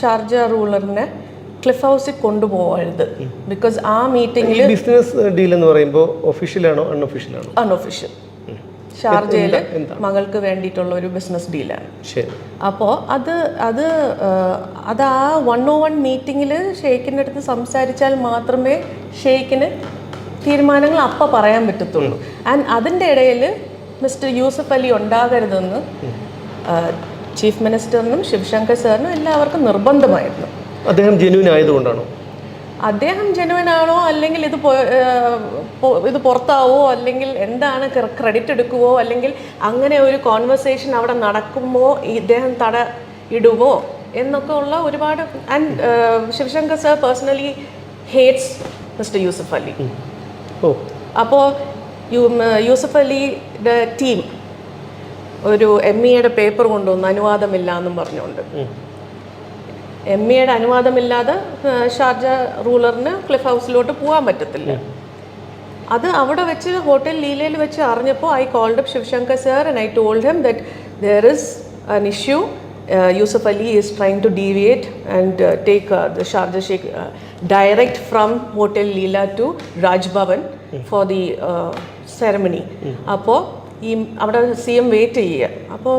Sharjah റൂളറിനെ cliff ഹൗസിൽ കൊണ്ടുപോകരുത്. Because ആ മീറ്റിംഗിൽ ബിസിനസ് ഡീൽ എന്ന് പറയുമ്പോൾ ഒഫീഷ്യലാണോ അൺഒഫീഷ്യലാണോ അൺഒഫീഷ്യൽ ഷാർജയിൽ മകൾക്ക് വേണ്ടിയിട്ടുള്ള ഒരു ബിസിനസ് ഡീലാണ്. അപ്പോൾ അത് അത് അത് ആ വൺ ഓ വൺ മീറ്റിങ്ങിൽ ഷെയ്ഖിന്റെ അടുത്ത് സംസാരിച്ചാൽ മാത്രമേ ഷെയ്ഖിന് തീരുമാനങ്ങൾ അപ്പം പറയാൻ പറ്റത്തുള്ളൂ. ആൻഡ് അതിന്റെ ഇടയിൽ മിസ്റ്റർ യൂസഫ് അലി ഉണ്ടാകരുതെന്ന് ചീഫ് മിനിസ്റ്ററിനും ശിവശങ്കർ സാറിനും എല്ലാവർക്കും നിർബന്ധമായിരുന്നു. അദ്ദേഹം ജെന്യൂൻ ആയതുകൊണ്ടാണോ? അദ്ദേഹം ജെനുവൻ ആണോ അല്ലെങ്കിൽ ഇത് ഇത് പുറത്താവോ അല്ലെങ്കിൽ എന്താണ് ക്രെഡിറ്റ് എടുക്കുവോ അല്ലെങ്കിൽ അങ്ങനെ ഒരു കോൺവെർസേഷൻ അവിടെ നടക്കുമോ ഇദ്ദേഹം തട ഇടുവോ എന്നൊക്കെ ഉള്ള ഒരുപാട് and Sivasankar sir personally hates mister Yusuf Ali. Oh. അപ്പോൾ യൂസഫ് അലിയുടെ ടീം ഒരു എം ഇയുടെ പേപ്പർ കൊണ്ടുവന്ന് അനുവാദമില്ല എന്നും പറഞ്ഞുകൊണ്ട് എം ഇയുടെ അനുവാദമില്ലാതെ ഷാർജ റൂളറിന് ക്ലിഫ് ഹൗസിലോട്ട് പോകാൻ പറ്റത്തില്ല. അത് അവിടെ വെച്ച് ഹോട്ടൽ ലീലയിൽ വെച്ച് അറിഞ്ഞപ്പോൾ I called up Sivasankar sir and I told him that there is an issue Yusuff Ali is trying to deviate and take the Sharjah sheikh direct from hotel Leela to Raj Bhavan for the ceremony അപ്പോൾ ഈ അവിടെ C M wait ചെയ്യുക. അപ്പോൾ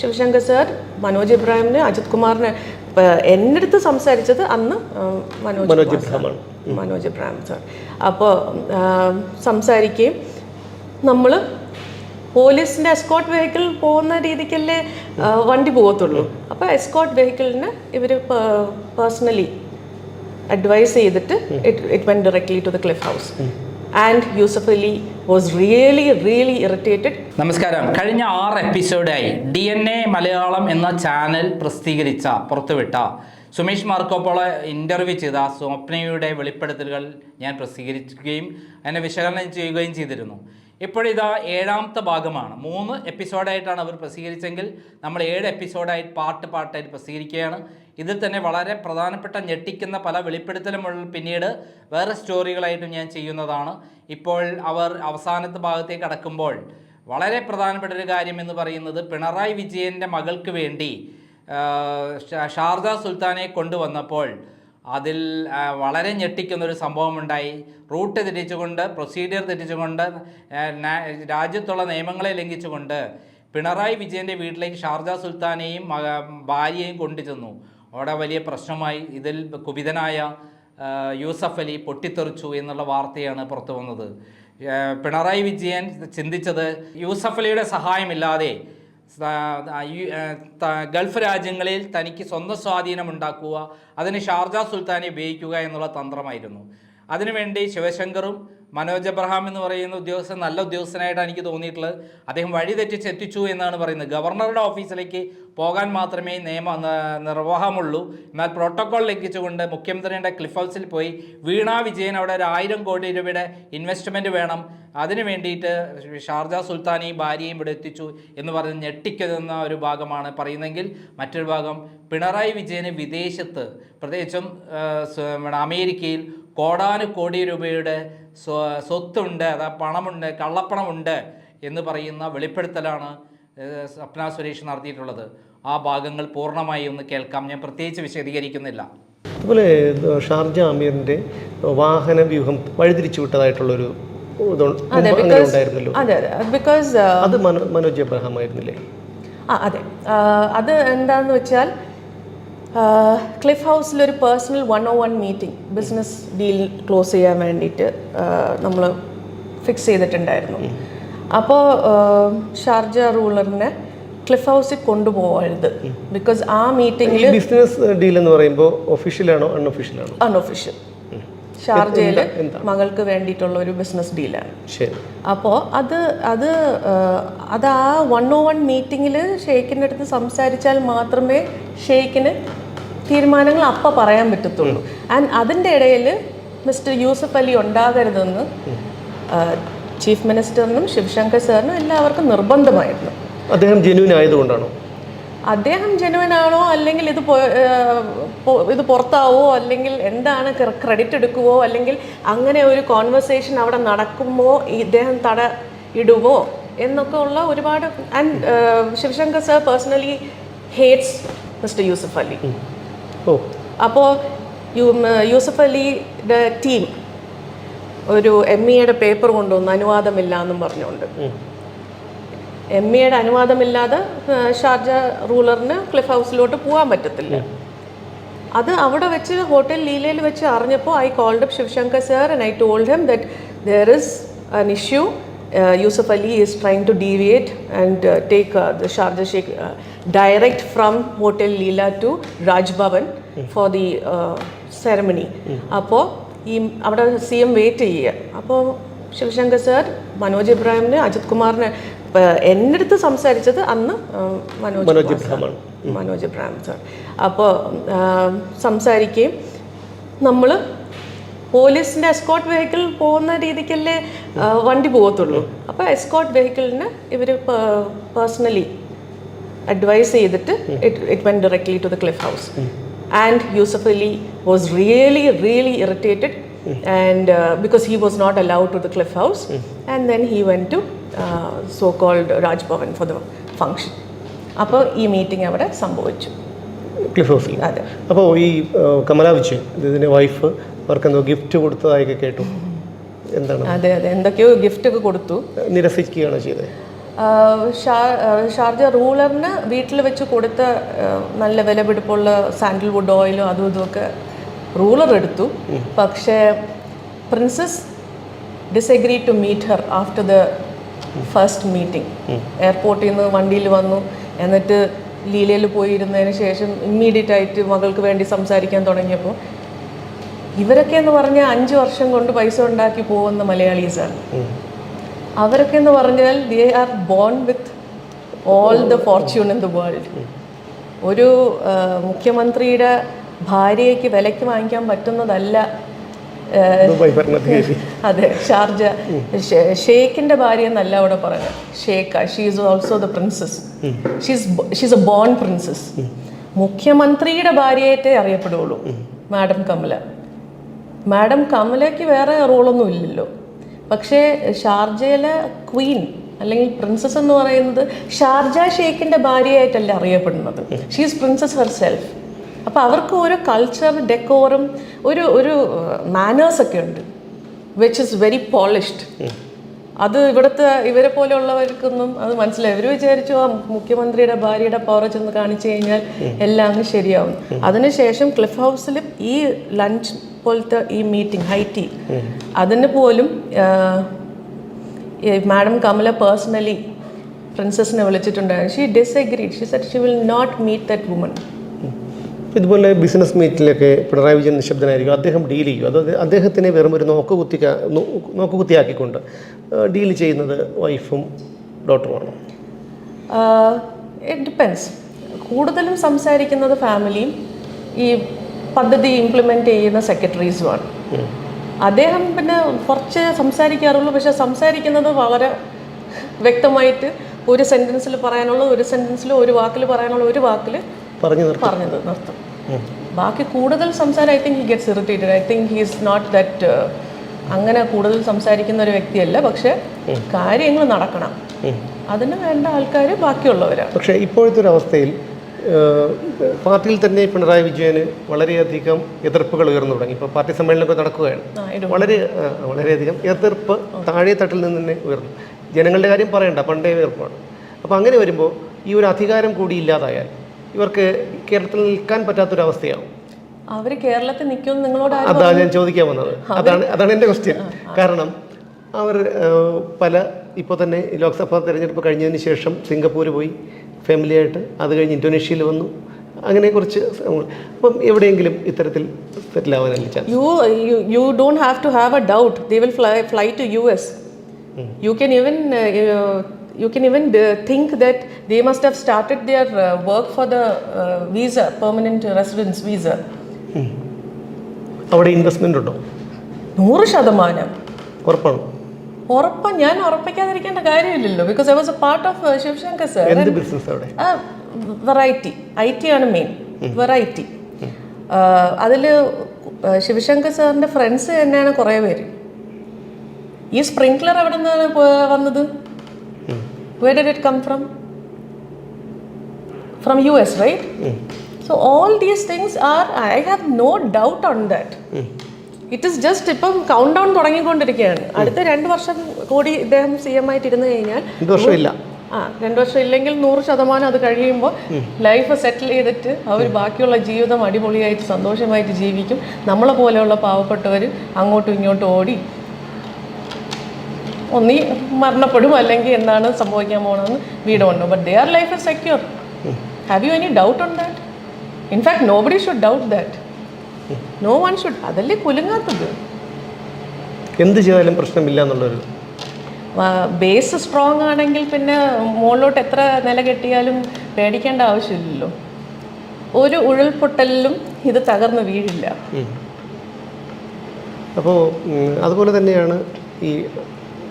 Sivasankar sir Manoj ഇബ്രാഹിമിന് അജിത് കുമാറിന് എന്റെ അടുത്ത് സംസാരിച്ചത് അന്ന് മനോജ് മനോജ്. ഇബ്രാഹിമാണ്. മനോജ് ഇബ്രാഹിം സാർ അപ്പോൾ സംസാരിക്കുകയും നമ്മൾ പോലീസിന്റെ എസ്കോട്ട് വെഹിക്കിൾ പോകുന്ന രീതിക്കല്ലേ വണ്ടി പോകത്തുള്ളൂ. അപ്പോൾ എസ്കോട്ട് വെഹിക്കിളിന് ഇവർ പേഴ്സണലി അഡ്വൈസ് ചെയ്തിട്ട് it it went directly to the Cliff House and Yusuf Ali was really really irritated നമസ്കാരം. കഴിഞ്ഞ ആറ് എപ്പിസോഡായി ഡി എൻ എ മലയാളം എന്ന ചാനൽ പ്രസിദ്ധീകരിച്ച പുറത്തുവിട്ട സുമേഷ് മാർക്കോപ്പോളെ ഇന്റർവ്യൂ ചെയ്ത സ്വപ്നയുടെ വെളിപ്പെടുത്തലുകൾ ഞാൻ പ്രസിദ്ധീകരിക്കുകയും അതിനെ വിശകലനം ചെയ്യുകയും ചെയ്തിരുന്നു. ഇപ്പോഴിതാ ഏഴാമത്തെ ഭാഗമാണ്. മൂന്ന് എപ്പിസോഡായിട്ടാണ് അവർ പ്രസിദ്ധീകരിച്ചെങ്കിൽ നമ്മൾ ഏഴ് എപ്പിസോഡായി പാർട്ട് പാർട്ടായിട്ട് പ്രസിദ്ധീകരിക്കുകയാണ്. ഇതിൽ തന്നെ വളരെ പ്രധാനപ്പെട്ട ഞെട്ടിക്കുന്ന പല വെളിപ്പെടുത്തലുമുള്ള പിന്നീട് വേറെ സ്റ്റോറികളായിട്ടും ഞാൻ ചെയ്യുന്നതാണ്. ഇപ്പോൾ അവർ അവസാനത്തെ ഭാഗത്തേക്ക് കടക്കുമ്പോൾ വളരെ പ്രധാനപ്പെട്ട ഒരു കാര്യം എന്ന് പറയുന്നത് പിണറായി വിജയന്റെ മകൾക്ക് വേണ്ടി ഷാർജ സുൽത്താനെ കൊണ്ടുവന്നപ്പോൾ അതിൽ വളരെ ഞെട്ടിക്കുന്ന ഒരു സംഭവമുണ്ടായി. റൂട്ട് തെറ്റിച്ചുകൊണ്ട് പ്രൊസീഡിയർ തെറ്റിച്ചുകൊണ്ട് രാജ്യത്തുള്ള നിയമങ്ങളെ ലംഘിച്ചുകൊണ്ട് പിണറായി വിജയന്റെ വീട്ടിലേക്ക് ഷാർജ സുൽത്താനെയും ഭാര്യയെയും കൊണ്ടുചെന്നു. അവിടെ വലിയ പ്രശ്നമായി. ഇതിൽ കുപിതനായ യൂസഫ് അലി പൊട്ടിത്തെറിച്ചു എന്നുള്ള വാർത്തയാണ് പുറത്തു വന്നത്. പിണറായി വിജയൻ ചിന്തിച്ചത് യൂസഫ് അലിയുടെ സഹായമില്ലാതെ ഗൾഫ് രാജ്യങ്ങളിൽ തനിക്ക് സ്വന്തം സ്വാധീനം ഉണ്ടാക്കുക അതിന് ഷാർജ സുൽത്താനെ ഉപയോഗിക്കുക എന്നുള്ള തന്ത്രമായിരുന്നു. അതിനുവേണ്ടി ശിവശങ്കറും മനോജ് എബ്രഹാം എന്ന് പറയുന്ന ഉദ്യോഗസ്ഥൻ നല്ല ഉദ്യോഗസ്ഥനായിട്ടാണ് എനിക്ക് തോന്നിയിട്ടുള്ളത്. അദ്ദേഹം വഴി തെറ്റിച്ച് എത്തിച്ചു എന്നാണ് പറയുന്നത്. ഗവർണറുടെ ഓഫീസിലേക്ക് പോകാൻ മാത്രമേ നിയമ നിർവാഹമുള്ളൂ. എന്നാൽ പ്രോട്ടോകോൾ ലംഘിച്ചുകൊണ്ട് മുഖ്യമന്ത്രിയുടെ ക്ലിഫ് ഹൗസിൽ പോയി വീണ വിജയൻ അവിടെ ഒരു ആയിരം കോടി രൂപയുടെ ഇൻവെസ്റ്റ്മെന്റ് വേണം. അതിനു വേണ്ടിയിട്ട് ഷാർജ സുൽത്താനെയും ഭാര്യയും ഇവിടെ എത്തിച്ചു എന്ന് പറഞ്ഞ് ഞെട്ടിക്കുന്ന ഒരു ഭാഗമാണ് പറയുന്നതെങ്കിൽ മറ്റൊരു ഭാഗം പിണറായി വിജയന് വിദേശത്ത് പ്രത്യേകിച്ചും അമേരിക്കയിൽ കോടാനു കോടി രൂപയുടെ സ്വത്തുണ്ട് അതാ പണമുണ്ട് കള്ളപ്പണമുണ്ട് എന്ന് പറയുന്ന വെളിപ്പെടുത്തലാണ് സ്വപ്ന സുരേഷ് നടത്തിയിട്ടുള്ളത്. ആ ഭാഗങ്ങൾ പൂർണമായി ഒന്ന് കേൾക്കാം. ഞാൻ പ്രത്യേകിച്ച് വിശദീകരിക്കുന്നില്ല. അതുപോലെ ഷാർജ അമീറിന്റെ വാഹന വ്യൂഹം വഴിതിരിച്ചു വിട്ടതായിട്ടുള്ളൊരു അതെ മനോജ് എബ്രഹാം ആയിരുന്നില്ലേ ആ. അതെ. അത് എന്താന്ന് വെച്ചാൽ ക്ലിഫ് ഹൗസിൽ ഒരു personal one on one meeting business deal close ചെയ്യാൻ വേണ്ടിയിട്ട് നമ്മൾ ഫിക്സ് ചെയ്തിട്ടുണ്ടായിരുന്നു. അപ്പോൾ ഷാർജ റൂളറിനെ ക്ലിഫ് ഹൗസിൽ കൊണ്ടുപോകരുത്. ബിക്കോസ് ആ മീറ്റിംഗിൽ ബിസിനസ് ഡീൽ എന്ന് പറയുമ്പോൾ ഒഫീഷ്യലാണോ അൺഒഫീഷ്യലാണോ അൺഒഫീഷ്യൽ ഷാർജയിൽ മകൾക്ക് വേണ്ടിയിട്ടുള്ള ഒരു ബിസിനസ് ഡീലാണ് അപ്പോൾ അത് അത് അത് ആ വൺ ഓ വൺ മീറ്റിങ്ങിൽ ഷെയ്ഖിന്റെ അടുത്ത് സംസാരിച്ചാൽ മാത്രമേ ഷെയ്ഖിന് തീരുമാനങ്ങൾ അപ്പം പറയാൻ പറ്റത്തുള്ളൂ. ആൻഡ് അതിന്റെ ഇടയിൽ മിസ്റ്റർ യൂസഫ് അലി ഉണ്ടാകരുതെന്ന് ചീഫ് മിനിസ്റ്ററിനും ശിവശങ്കർ സാറിനും എല്ലാവർക്കും നിർബന്ധമായിരുന്നു. അദ്ദേഹം ജെന്യൂൻ ആയതുകൊണ്ടാണോ? അദ്ദേഹം ജെനുവൻ ആണോ അല്ലെങ്കിൽ ഇത് ഇത് പുറത്താവോ അല്ലെങ്കിൽ എന്താണ് ക്രെഡിറ്റ് എടുക്കുവോ അല്ലെങ്കിൽ അങ്ങനെ ഒരു കോൺവെർസേഷൻ അവിടെ നടക്കുമോ ഇദ്ദേഹം തട ഇടുവോ എന്നൊക്കെ ഉള്ള ഒരുപാട് and Sivasankar sir personally hates mister Yusuf Ali. അപ്പോൾ യൂസഫ് അലിയുടെ ടീം ഒരു എം ഇയുടെ പേപ്പർ കൊണ്ടുവന്ന് അനുവാദമില്ല എന്നും പറഞ്ഞുകൊണ്ട് എം ഇയുടെ അനുവാദമില്ലാതെ ഷാർജ റൂളറിന് ക്ലിഫ് ഹൗസിലോട്ട് പോകാൻ പറ്റത്തില്ല. അത് അവിടെ വെച്ച് ഹോട്ടൽ ലീലയിൽ വെച്ച് അറിഞ്ഞപ്പോൾ I called up Sivasankar sir and I told him that there is an issue Yusuff Ali is trying to deviate and take the Sharjah sheikh direct from hotel Leela to Raj Bhavan for the ceremony അപ്പോൾ ഈ അവിടെ C M wait ചെയ്യുക. അപ്പോൾ Sivasankar sir Manoj ഇബ്രാഹിമിന് അജിത് കുമാറിന് എന്റെ അടുത്ത് സംസാരിച്ചത് അന്ന് മനോജ് മനോജ് ഇബ്രാഹിം സാർ അപ്പോൾ സംസാരിക്കുകയും നമ്മൾ പോലീസിന്റെ എസ്കോട്ട് വെഹിക്കിൾ പോകുന്ന രീതിക്കല്ലേ വണ്ടി പോകത്തുള്ളൂ. അപ്പോൾ എസ്കോട്ട് വെഹിക്കിളിന് ഇവർ പേഴ്സണലി അഡ്വൈസ് ചെയ്തിട്ട് it it went directly to the Cliff House and Yusuf Ali was really really irritated and because he was not allowed to the Cliff House and then he went to so called Raj Bhavan for the function അപ്പോൾ ഈ meeting അവിടെ സംഭവിച്ചു. Cliff ഹൗസിൽ അതെ. അപ്പോൾ ഈ ആ, കമലാ വിജയൻ ഇതിന്റെ വൈഫ് അവർക്ക് എന്തോ ഗിഫ്റ്റ് കൊടുത്തതായൊക്കെ കേട്ടു. എന്താണ്? അതെ അതെ. എന്തൊക്കെയോ ഗിഫ്റ്റ് ഒക്കെ കൊടുത്തു. നിരസിക്കുകയാണ് ചെയ്തത് ഷാർജ റൂളറിന് വീട്ടിൽ വെച്ച് കൊടുത്ത നല്ല വിലപിടിപ്പുള്ള സാൻഡൽവുഡ് ഓയിലും അതും ഇതുമൊക്കെ റൂളർ എടുത്തു. പക്ഷേ princess disagree to meet her after the first meeting. എയർപോർട്ടിൽ നിന്ന് വണ്ടിയിൽ വന്നു. എന്നിട്ട് ലീലയിൽ പോയിരുന്നതിന് ശേഷം ഇമ്മീഡിയറ്റ് ആയിട്ട് മകൾക്ക് വേണ്ടി സംസാരിക്കാൻ തുടങ്ങിയപ്പോൾ ഇവരൊക്കെ എന്ന് പറഞ്ഞാൽ അഞ്ച് വർഷം കൊണ്ട് പൈസ ഉണ്ടാക്കി പോകുന്ന മലയാളീസാണ് അവരൊക്കെ എന്ന് പറഞ്ഞാൽ they are born with all the fortune in the world ഒരു മുഖ്യമന്ത്രിയുടെ ഭാര്യയ്ക്ക് വിലയ്ക്ക് വാങ്ങിക്കാൻ പറ്റുന്നതല്ല അതെ ഷാർജ ഷേ- ഷേഖിന്റെ ഭാര്യ എന്നല്ല അവിടെ പറഞ്ഞത് sheikha she's also the princess she's she's a born princess മുഖ്യമന്ത്രിയുടെ ഭാര്യയായിട്ടേ അറിയപ്പെടുള്ളൂ മാഡം കമല. മാഡം കമലയ്ക്ക് വേറെ റോളൊന്നും ഇല്ലല്ലോ. പക്ഷേ ഷാർജയിലെ ക്വീൻ അല്ലെങ്കിൽ പ്രിൻസസ് എന്ന് പറയുന്നത് ഷാർജ ഷേഖിന്റെ ഭാര്യയായിട്ടല്ല അറിയപ്പെടുന്നത്. ഷീസ് പ്രിൻസസ് ഹെർ സെൽഫ് അപ്പോൾ അവർക്ക് ഒരു കൾച്ചർ ഡെക്കോറും ഒരു ഒരു മാനേഴ്സ് ഒക്കെ ഉണ്ട്. വിച്ച് ഇസ് വെരി പോളിഷ്ഡ് അത് ഇവിടുത്തെ ഇവരെ പോലെയുള്ളവർക്കൊന്നും അത് മനസ്സിലായി. ഇവർ വിചാരിച്ചു ആ മുഖ്യമന്ത്രിയുടെ ഭാര്യയുടെ പവർ ചെന്ന് കാണിച്ചു കഴിഞ്ഞാൽ എല്ലാം അങ്ങ് ശരിയാവും. അതിനുശേഷം ക്ലിഫ് ഹൗസിൽ ഈ ലഞ്ച് പോലത്തെ ഈ മീറ്റിംഗ് ഹൈറ്റി അതിന് പോലും മാഡം കമല പേഴ്സണലി പ്രിൻസസിനെ വിളിച്ചിട്ടുണ്ടായിരുന്നു. She disagreed she said she will not meet that woman ഇതുപോലെ ബിസിനസ് മീറ്റിലൊക്കെ പിണറായി വിജയൻ നിശബ്ദനായിരിക്കും. അദ്ദേഹം ഡീൽ ചെയ്യും. അത് അദ്ദേഹത്തിനെ വെറും ഒരു നോക്കുകുത്തി നോക്കുകുത്തിയാക്കിക്കൊണ്ട് ഡീൽ ചെയ്യുന്നത് വൈഫും ഡോക്ടറുമാണ് ഇറ്റ് ഡിപ്പെൻസ് കൂടുതലും സംസാരിക്കുന്നത് ഫാമിലിയും ഈ പദ്ധതി ഇംപ്ലിമെന്റ് ചെയ്യുന്ന സെക്രട്ടറീസുമാണ് അദ്ദേഹം പിന്നെ കുറച്ച് സംസാരിക്കാറുള്ളൂ. പക്ഷെ സംസാരിക്കുന്നത് വളരെ വ്യക്തമായിട്ട് ഒരു സെന്റൻസിൽ പറയാനുള്ള ഒരു സെന്റൻസിൽ ഒരു വാക്കിൽ പറയാനുള്ള ഒരു വാക്കിൽ പറഞ്ഞു പറഞ്ഞത് നിർത്തും. ബാക്കി കൂടുതൽ സംസാരം I think he gets irritated I think he is not that അങ്ങനെ കൂടുതൽ സംസാരിക്കുന്ന ഒരു വ്യക്തിയല്ല. പക്ഷെ കാര്യങ്ങൾ നടക്കണം. അതിന് വേണ്ട ആൾക്കാർ ബാക്കിയുള്ളവരാണ്. പക്ഷേ ഇപ്പോഴത്തെ ഒരു അവസ്ഥയിൽ പാർട്ടിയിൽ തന്നെ പിണറായി വിജയന് വളരെയധികം എതിർപ്പുകൾ ഉയർന്നു തുടങ്ങി. ഇപ്പോൾ പാർട്ടി സമ്മേളനമൊക്കെ നടക്കുകയാണ്. വളരെ വളരെയധികം എതിർപ്പ് താഴെ തട്ടിൽ നിന്ന് തന്നെ ഉയർന്നു. ജനങ്ങളുടെ കാര്യം പറയണ്ട പണ്ടേ എതിർപ്പാണ് അപ്പോൾ അങ്ങനെ വരുമ്പോൾ ഈ ഒരു അധികാരം കൂടി ഇല്ലാതായാൽ ഇവർക്ക് കേരളത്തിൽ നിൽക്കാൻ പറ്റാത്തൊരവസ്ഥയാവും. അവർ കേരളത്തിൽ നിൽക്കുമെന്ന് നിങ്ങളോട് അതാ ഞാൻ ചോദിക്കാൻ വന്നത്. അതാണ് അതാണ് എന്റെ ക്വസ്റ്റ്യൻ കാരണം അവർ പല ഇപ്പോൾ തന്നെ ലോക്സഭാ തിരഞ്ഞെടുപ്പ് കഴിഞ്ഞതിന് ശേഷം സിംഗപ്പൂർ പോയി. ഫാമിലിയായിട്ട് അത് കഴിഞ്ഞ് ഇന്തോനേഷ്യയിൽ വന്നു അങ്ങനെ കുറച്ച്. അപ്പം എവിടെയെങ്കിലും ഇത്തരത്തിൽ settle ആവാനല്ല chance you don't have to have a doubt they will fly fly to us you can even uh, uh, you can even uh, think that they must have started their uh, work for the uh, visa permanent residence visa അവിടെ investment ഉണ്ടോ നൂറ് ശതമാനം ഉറപ്പാണ് ഉറപ്പ് ഞാൻ ഉറപ്പിക്കാതിരിക്കേണ്ട കാര്യമില്ലല്ലോ. Because I was a part of Sivasankar sir business അവിടെ? വെറൈറ്റി ഐ ടി ആണ് മെയിൻ വെറൈറ്റി അതിൽ ശിവശങ്കർ സാറിന്റെ ഫ്രണ്ട്സ് തന്നെയാണ് കുറേ പേര്. ഈ സ്പ്രിങ്ക്ലർ എവിടെ നിന്നാണ് വന്നത്? Where did it come from from U S right so all these things are I have no doubt on that it is just ഇപ്പം കൗണ്ട് ഡൗൺ തുടങ്ങിക്കൊണ്ടിരിക്കുകയാണ്. അടുത്ത രണ്ട് വർഷം കൂടി ഇദ്ദേഹം സി എം ആയിട്ട് ഇരുന്ന് കഴിഞ്ഞാൽ രണ്ട് വർഷമില്ല ആ രണ്ടു വർഷം ഇല്ലെങ്കിൽ നൂറ് ശതമാനം അത് കഴിയുമ്പോൾ ലൈഫ് സെറ്റിൽ ചെയ്തിട്ട് അവർ ബാക്കിയുള്ള ജീവിതം അടിപൊളിയായിട്ട് സന്തോഷമായിട്ട് ജീവിക്കും. നമ്മളെ പോലെയുള്ള പാവപ്പെട്ടവർ അങ്ങോട്ടും ഇങ്ങോട്ടും ഓടി ഒന്നീ മരണപ്പെടും അല്ലെങ്കിൽ എന്താണ് സംഭവിക്കാൻ പോകണമെന്ന് we don't but they are life is secure have you any doubt on that in fact nobody should doubt that no one should അതല്ലേ കുലുങ്ങാത്തത്? എന്ത് ചെയ്താലും പ്രശ്നമില്ല എന്നുള്ളൊരു ബേസ് സ്ട്രോങ് ആണെങ്കിൽ പിന്നെ മുകളിലോട്ട് എത്ര നില കെട്ടിയാലും പേടിക്കേണ്ട ആവശ്യമില്ലല്ലോ. ഒരു ഉരുൾപൊട്ടലിലും ഇത് തകർന്ന് വീഴില്ല. അപ്പോൾ അതുപോലെ തന്നെയാണ് ഈ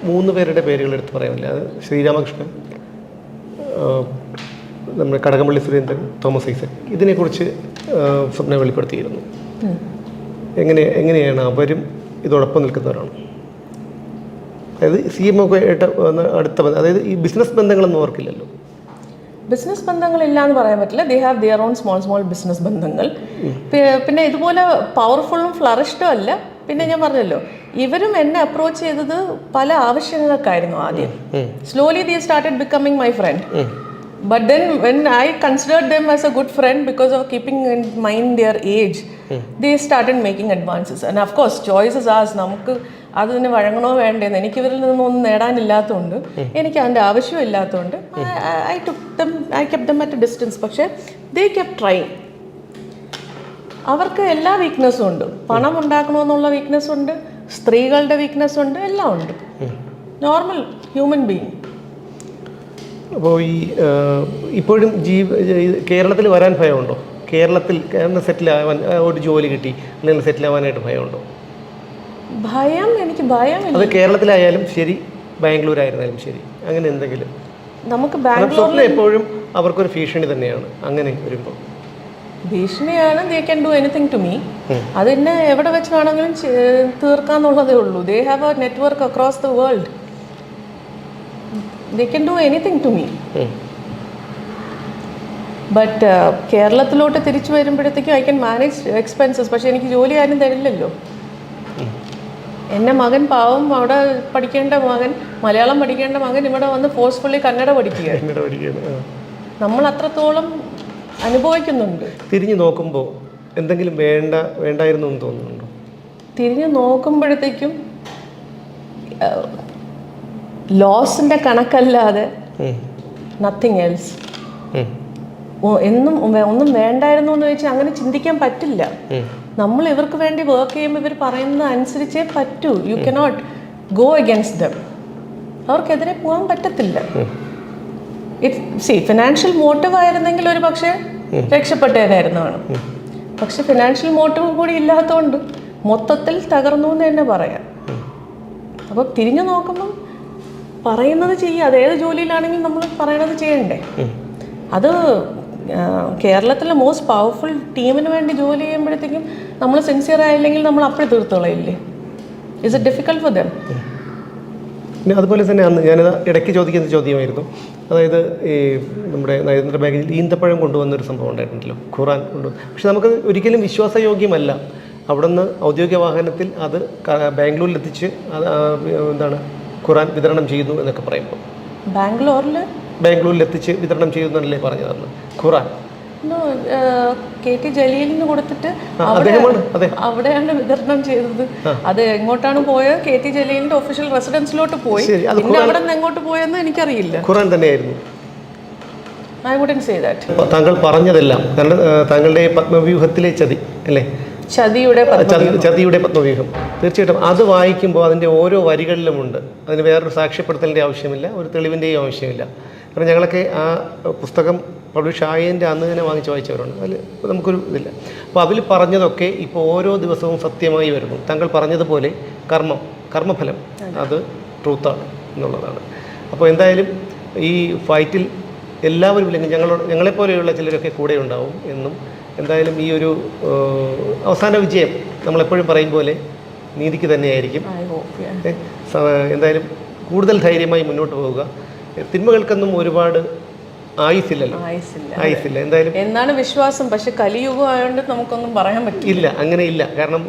മൂന്ന് പേരുടെ പേരുകൾ എടുത്ത് പറയാനില്ല അത് ശ്രീരാമകൃഷ്ണൻ നമ്മുടെ കടകംപള്ളി സുരേന്ദ്രൻ തോമസ് ഐസക്. ഇതിനെക്കുറിച്ച് സ്വപ്ന വെളിപ്പെടുത്തിയിരുന്നു. എങ്ങനെ എങ്ങനെയാണ് അവരും ഇതോടൊപ്പം നിൽക്കുന്നവരാണ്? അതായത് സി എം ഒക്കെ ആയിട്ട് അടുത്ത ബന്ധം അതായത് ഈ ബിസിനസ് ബന്ധങ്ങളൊന്നും അവർക്കില്ലല്ലോ. ബിസിനസ് ബന്ധങ്ങളില്ല എന്ന് പറയാൻ പറ്റില്ല. They have their own small small business ബന്ധങ്ങൾ. പിന്നെ ഇതുപോലെ പവർഫുള്ളും ഫ്ലറിഷ്ഡും അല്ല. പിന്നെ ഞാൻ പറഞ്ഞല്ലോ ഇവരും എന്നെ അപ്രോച്ച് ചെയ്തത് പല ആവശ്യങ്ങൾക്കായിരുന്നു ആദ്യം. Slowly they started becoming my friend but then when I as a as a good friend because of keeping in mind their age they started making advances and of course choices as നമുക്ക് അത് തന്നെ വഴങ്ങണോ വേണ്ടേന്ന് എനിക്ക് ഇവരിൽ നിന്നൊന്നും നേടാനില്ലാത്തതുകൊണ്ട് എനിക്ക് അതിന്റെ ആവശ്യമില്ലാത്തതുകൊണ്ട് I took them I kept them at distance പക്ഷേ they കെപ് try അവർക്ക് എല്ലാ വീക്ക്നെസ്സും ഉണ്ട്. പണം ഉണ്ടാക്കണമെന്നുള്ള വീക്ക്നെസ് ഉണ്ട്. സ്ത്രീകളുടെ വീക്ക്നെസ് ഉണ്ട്. എല്ലാം ഉണ്ട്. നോർമൽ ഹ്യൂമൻ ബീങ് അപ്പോൾ ഈ ഇപ്പോഴും ജീവ കേരളത്തിൽ വരാൻ ഭയമുണ്ടോ? കേരളത്തിൽ സെറ്റിൽ ആവാൻ ഒരു ജോലി കിട്ടി അല്ലെങ്കിൽ സെറ്റിൽ ആവാനായിട്ട് ഭയമുണ്ടോ? ഭയം എനിക്ക് ഭയം അത് കേരളത്തിലായാലും ശരി ബാംഗ്ലൂർ ആയിരുന്നാലും ശരി. അങ്ങനെ എന്തെങ്കിലും. നമുക്ക് ബാംഗ്ലൂരിൽ എപ്പോഴും അവർക്കൊരു ഭീഷണി തന്നെയാണ്. അങ്ങനെ വരുമ്പോൾ. ഭീഷണിയാണ് they can do anything to me അതിനെ എവിടെ വെച്ച് വേണമെങ്കിലും തീർക്കാന്നുള്ളതേ ഉള്ളൂ. They have a network across the world they can do anything to me but കേരളത്തിലോട്ട് തിരിച്ചു വരുമ്പോഴത്തേക്കും ഐ ക്യാൻ മാനേജ് എക്സ്പെൻസസ് പക്ഷേ എനിക്ക് ജോലി ആരും തരില്ലല്ലോ. എന്റെ മകൻ പാവം അവിടെ പഠിക്കേണ്ട മകൻ മലയാളം പഠിക്കേണ്ട മകൻ ഇവിടെ വന്ന് ഫോഴ്സ്ഫുള്ളി കന്നഡ പഠിക്കുക. നമ്മൾ അത്രത്തോളം അനുഭവിക്കുന്നുണ്ട്. തിരിഞ്ഞു നോക്കുമ്പോൾ എന്തെങ്കിലും വേണ്ട വേണ്ടായിരുന്നു എന്ന് തോന്നുന്നുണ്ടോ? തിരിഞ്ഞു നോക്കുമ്പോഴത്തേക്കും ലോസിന്റെ കണക്കല്ലാതെ. Nothing else. എന്നും ഒന്നും വേണ്ടായിരുന്നു എന്ന് വെച്ചാൽ അങ്ങനെ ചിന്തിക്കാൻ പറ്റില്ല. നമ്മൾ ഇവർക്ക് വേണ്ടി വർക്ക് ചെയ്യുമ്പോൾ ഇവർ പറയുന്നത് അനുസരിച്ചേ പറ്റൂ. You cannot go against them അവർക്കെതിരെ പോകാൻ പറ്റത്തില്ല. ഇറ്റ് സി ഫിനാൻഷ്യൽ മോട്ടീവ് ആയിരുന്നെങ്കിൽ ഒരു പക്ഷേ രക്ഷപ്പെട്ടേനായിരുന്നതാണ് പക്ഷെ ഫിനാൻഷ്യൽ മോട്ടീവ് കൂടി ഇല്ലാത്തതുകൊണ്ട് മൊത്തത്തിൽ തകർന്നു എന്ന് തന്നെ പറയാം. അപ്പോൾ തിരിഞ്ഞു നോക്കുമ്പം പറയുന്നത് ചെയ്യുക അത് ഏത് ജോലിയിലാണെങ്കിലും നമ്മൾ പറയണത് ചെയ്യണ്ടേ? അത് കേരളത്തിലെ മോസ്റ്റ് പവർഫുൾ ടീമിന് വേണ്ടി ജോലി ചെയ്യുമ്പോഴത്തേക്കും നമ്മൾ സിൻസിയർ ആയില്ലെങ്കിൽ നമ്മൾ അപ്പോഴും തീർത്തോളയില്ലേ is it difficult for them പിന്നെ അതുപോലെ തന്നെ അന്ന് ഞാനത് ഇടയ്ക്ക് ചോദിക്കുന്ന ചോദ്യമായിരുന്നു. അതായത് ഈ നമ്മുടെ നരേന്ദ്ര ബാങ്കിൽ ഈന്തപ്പഴം കൊണ്ടുവന്നൊരു സംഭവം ഉണ്ടായിട്ടുണ്ടല്ലോ ഖുറാൻ കൊണ്ടുവന്നു. പക്ഷെ നമുക്ക് ഒരിക്കലും വിശ്വാസയോഗ്യമല്ല. അവിടുന്ന് ഔദ്യോഗിക വാഹനത്തിൽ അത് ബാംഗ്ലൂരിലെത്തിച്ച് ബാംഗ്ലൂരിൽ എത്തിച്ച് അത് എന്താണ് ഖുറാൻ വിതരണം ചെയ്യുന്നു എന്നൊക്കെ പറയുമ്പോൾ. ബാംഗ്ലൂരിൽ ബാംഗ്ലൂരിൽ എത്തിച്ച് വിതരണം ചെയ്യുന്നല്ലേ ഖുറാൻ. കെ ടി ജലീലിന് കൊടുത്തിട്ട് അവിടെയാണ് വിതരണം ചെയ്തത്. അത് എങ്ങോട്ടാണ് പോയത്? കെ ടി ജലീലിന്റെ ഒഫീഷ്യൽ റെസിഡൻസിലോട്ട് പോയി. ശരി, അത് പിന്നെ അവിടെ നിന്ന് എങ്ങോട്ട് പോയെന്ന് എനിക്കറിയില്ല. ഖുറാൻ തന്നെയായിരുന്നു. ഐ വുഡൻ സേ ദാറ്റ് താങ്കൾ പറഞ്ഞതെല്ലാം താങ്കളുടെ പത്മവ്യൂഹത്തിലെ ചതി അല്ലേ? ചതിയുടെ ചതിയുടെ പത്മവ്യൂഹം തീർച്ചയായിട്ടും അത് വായിക്കുമ്പോൾ അതിന്റെ ഓരോ വരികളിലുമുണ്ട്. അതിന് വേറൊരു സാക്ഷ്യപ്പെടുത്തലിന്റെ ആവശ്യമില്ല ഒരു തെളിവിന്റെയും ആവശ്യമില്ല. കാരണം ഞങ്ങളൊക്കെ ആ പുസ്തകം പബ്ലിഷ് ആയതിന്റെ അന്ന് തന്നെ വാങ്ങിച്ച് വായിച്ചവരുണ്ട്. അതിൽ നമുക്കൊരു ഇതില്ല. അപ്പോൾ അതിൽ പറഞ്ഞതൊക്കെ ഇപ്പോൾ ഓരോ ദിവസവും സത്യമായി വരുന്നു. താങ്കൾ പറഞ്ഞതുപോലെ കർമ്മം കർമ്മഫലം അത്. ട്രൂത്താണ് എന്നുള്ളതാണ്. അപ്പോൾ എന്തായാലും ഈ ഫൈറ്റിൽ എല്ലാവരും ഇല്ലെങ്കിൽ ഞങ്ങളോട് ഞങ്ങളെപ്പോലെയുള്ള ചിലരൊക്കെ കൂടെ ഉണ്ടാവും എന്നും എന്തായാലും ഈ ഒരു അവസാന വിജയം നമ്മളെപ്പോഴും പറയും പോലെ നീതിക്ക് തന്നെയായിരിക്കും. എന്തായാലും കൂടുതൽ ധൈര്യമായി മുന്നോട്ട് പോവുക. തിന്മകൾക്കൊന്നും ഒരുപാട് ആയുസില്ലല്ലോ ആയുസില്ല ആയുസില്ല എന്തായാലും എന്നാണ് വിശ്വാസം. പക്ഷെ കലിയുഗം ആയതുകൊണ്ട് നമുക്കൊന്നും പറയാൻ പറ്റില്ല. ഇല്ല അങ്ങനെ ഇല്ല. കാരണം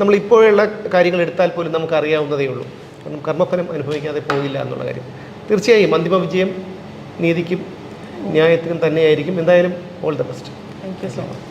നമ്മൾ ഇപ്പോഴുള്ള കാര്യങ്ങൾ എടുത്താൽ പോലും നമുക്ക് അറിയാവുന്നതേ ഉള്ളൂ. കാരണം കർമ്മഫലം അനുഭവിക്കാതെ പോകില്ല എന്നുള്ള കാര്യം. തീർച്ചയായും അന്തിമ വിജയം നീതിക്കും ന്യായത്തിനും തന്നെയായിരിക്കും. എന്തായാലും all the best. Thank you so much